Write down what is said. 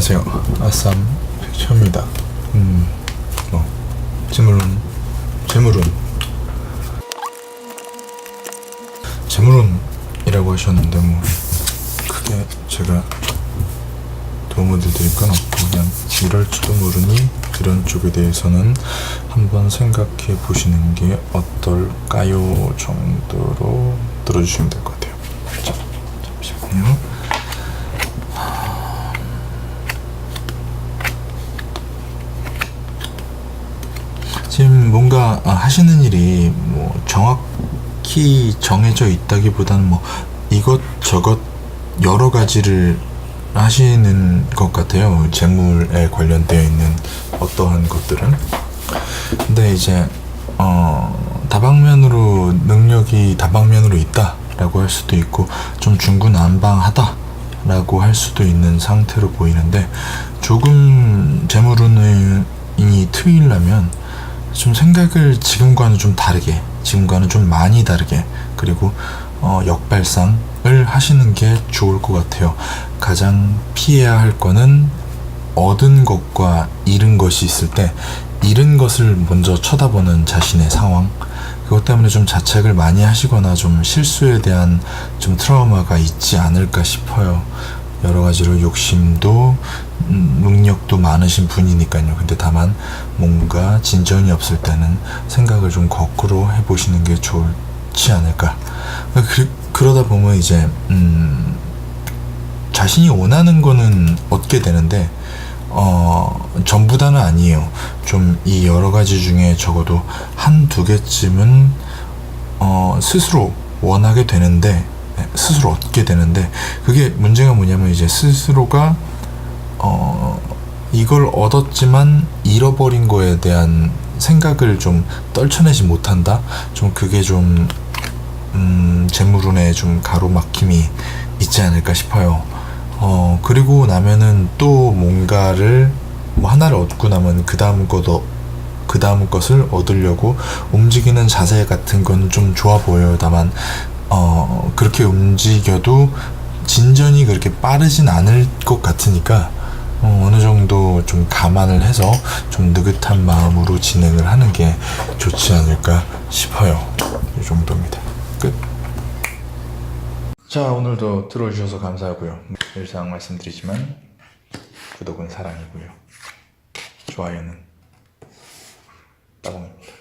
안녕하세요. 아쌈 백천입니다. 음, 뭐 재물운, 재물운, 재물운이라고 하셨는데 뭐 크게 제가 도움을 드릴 건 없고 그냥 이럴지도 모르니 그런 쪽에 대해서는 한번 생각해 보시는 게 어떨까요 정도로 들어주시면 될 것 같아요. 자, 잠시만요. 지금 뭔가 아, 하시는 일이 뭐 정확히 정해져 있다기보다는 뭐 이것저것 여러 가지를 하시는 것 같아요. 재물에 관련되어 있는 어떠한 것들은. 근데 이제 어 다방면으로 능력이 다방면으로 있다라고 할 수도 있고 좀 중구난방하다라고 할 수도 있는 상태로 보이는데 조금 재물운이 트이려면 좀 생각을 지금과는 좀 다르게 지금과는 좀 많이 다르게 그리고 어, 역발상을 하시는 게 좋을 것 같아요. 가장 피해야 할 거는 얻은 것과 잃은 것이 있을 때 잃은 것을 먼저 쳐다보는 자신의 상황 그것 때문에 좀 자책을 많이 하시거나 좀 실수에 대한 좀 트라우마가 있지 않을까 싶어요. 여러 가지로 욕심도 음, 능력도 많으신 분이니까요. 근데 다만 뭔가 진전이 없을 때는 생각을 좀 거꾸로 해보시는 게 좋지 않을까. 그, 그러다 보면 이제 음, 자신이 원하는 거는 얻게 되는데 어, 전부 다는 아니에요. 좀 이 여러 가지 중에 적어도 한 두 개쯤은 어, 스스로 원하게 되는데 네, 스스로 얻게 되는데 그게 문제가 뭐냐면 이제 스스로가 어, 이걸 얻었지만 잃어버린 거에 대한 생각을 좀 떨쳐내지 못한다. 좀 그게 좀 음, 재물운에 좀 가로막힘이 있지 않을까 싶어요. 어, 그리고 나면은 또 뭔가를 뭐 하나를 얻고 나면 그 다음 것도 그 다음 것을 얻으려고 움직이는 자세 같은 건 좀 좋아 보여요. 다만 어, 그렇게 움직여도 진전이 그렇게 빠르진 않을 것 같으니까 어, 어느 정도 좀 감안을 해서 좀 느긋한 마음으로 진행을 하는 게 좋지 않을까 싶어요. 이 정도입니다. 끝. 자, 오늘도 들어주셔서 감사하고요. 늘상 말씀드리지만 구독은 사랑이고요. 좋아요는 따봉입니다.